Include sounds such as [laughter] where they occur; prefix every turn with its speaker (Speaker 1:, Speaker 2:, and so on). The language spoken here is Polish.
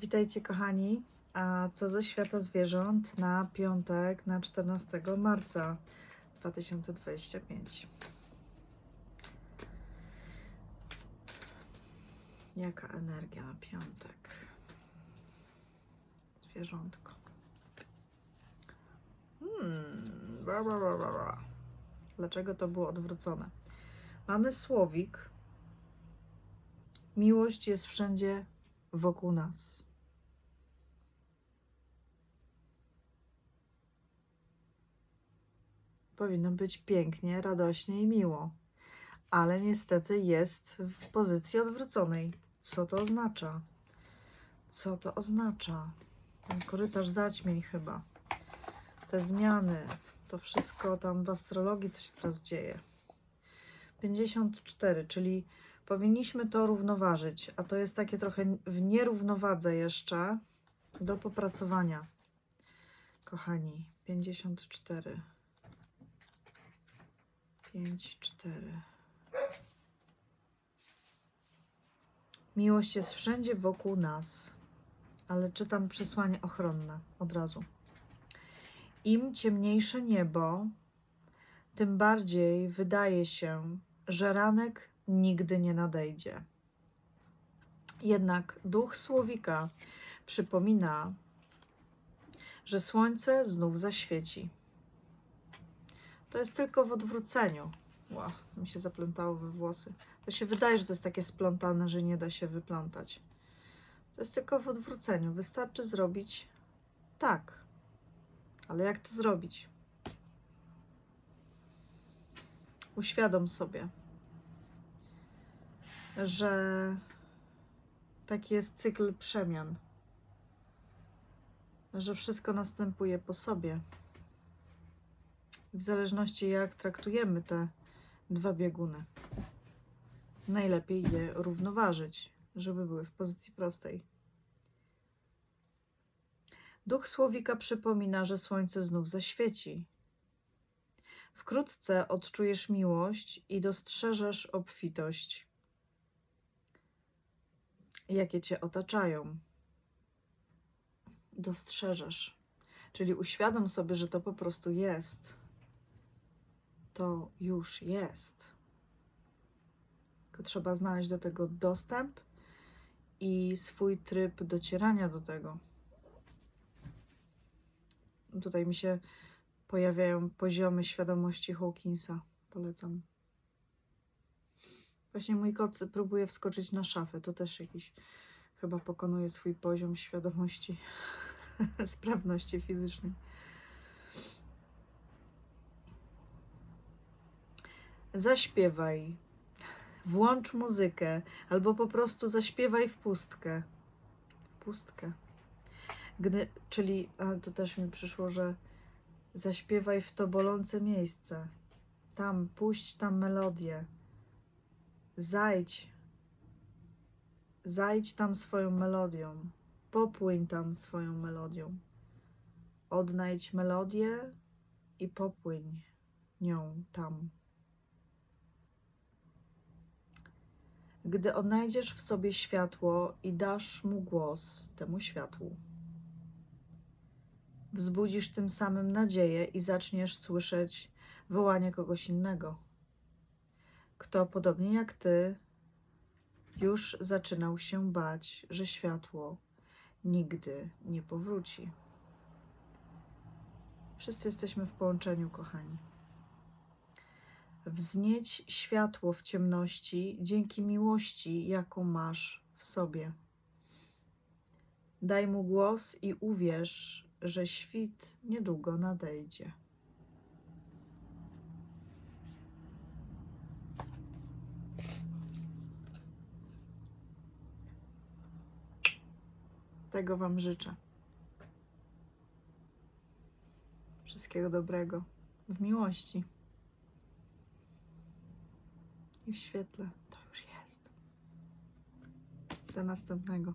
Speaker 1: Witajcie kochani. A co ze świata zwierząt na piątek, na 14 marca 2025? Jaka energia na piątek? Zwierzątko. Hmm. Bra, bra, bra, bra. Dlaczego to było odwrócone? Mamy słowik. Miłość jest wszędzie wokół nas. Powinno być pięknie, radośnie i miło, ale niestety jest w pozycji odwróconej. Co to oznacza? Co to oznacza? Ten korytarz zaćmień chyba. Te zmiany, to wszystko tam w astrologii coś teraz dzieje. 54, czyli powinniśmy to równoważyć, a to jest takie trochę w nierównowadze jeszcze do popracowania. Kochani, 54. 5, 4. Miłość jest wszędzie wokół nas, ale czytam przesłanie ochronne od razu. Im ciemniejsze niebo, tym bardziej wydaje się, że ranek nigdy nie nadejdzie. Jednak duch słowika przypomina, że słońce znów zaświeci. To jest tylko w odwróceniu. Ła, mi się zaplątało we włosy. To się wydaje, że to jest takie splątane, że nie da się wyplątać. To jest tylko w odwróceniu. Wystarczy zrobić tak. Ale jak to zrobić? Uświadom sobie, że taki jest cykl przemian, że wszystko następuje po sobie. W zależności jak traktujemy te dwa bieguny, najlepiej je równoważyć, żeby były w pozycji prostej. Duch słowika przypomina, że słońce znów zaświeci. Wkrótce odczujesz miłość i dostrzeżesz obfitość, jakie cię otaczają. Dostrzeżesz, czyli uświadom sobie, że to po prostu jest. To już jest. Tylko trzeba znaleźć do tego dostęp i swój tryb docierania do tego. Tutaj mi się pojawiają poziomy świadomości Hawkinsa. Polecam. Właśnie mój kot próbuje wskoczyć na szafę. To też jakiś chyba pokonuje swój poziom świadomości, [laughs] sprawności fizycznej. Zaśpiewaj, włącz muzykę, albo po prostu zaśpiewaj w pustkę. W pustkę. Gdy, czyli, a to też mi przyszło, że zaśpiewaj w to bolące miejsce. Tam, puść tam melodię. Zajdź. Zajdź tam swoją melodią. Popłyń tam swoją melodią. Odnajdź melodię i popłyń nią tam. Gdy odnajdziesz w sobie światło i dasz mu głos, temu światłu, wzbudzisz tym samym nadzieję i zaczniesz słyszeć wołanie kogoś innego, kto podobnie jak ty już zaczynał się bać, że światło nigdy nie powróci. Wszyscy jesteśmy w połączeniu, kochani. Wznieć światło w ciemności dzięki miłości, jaką masz w sobie. Daj mu głos i uwierz, że świt niedługo nadejdzie. Tego Wam życzę. Wszystkiego dobrego w miłości i w świetle. To już jest. Do następnego.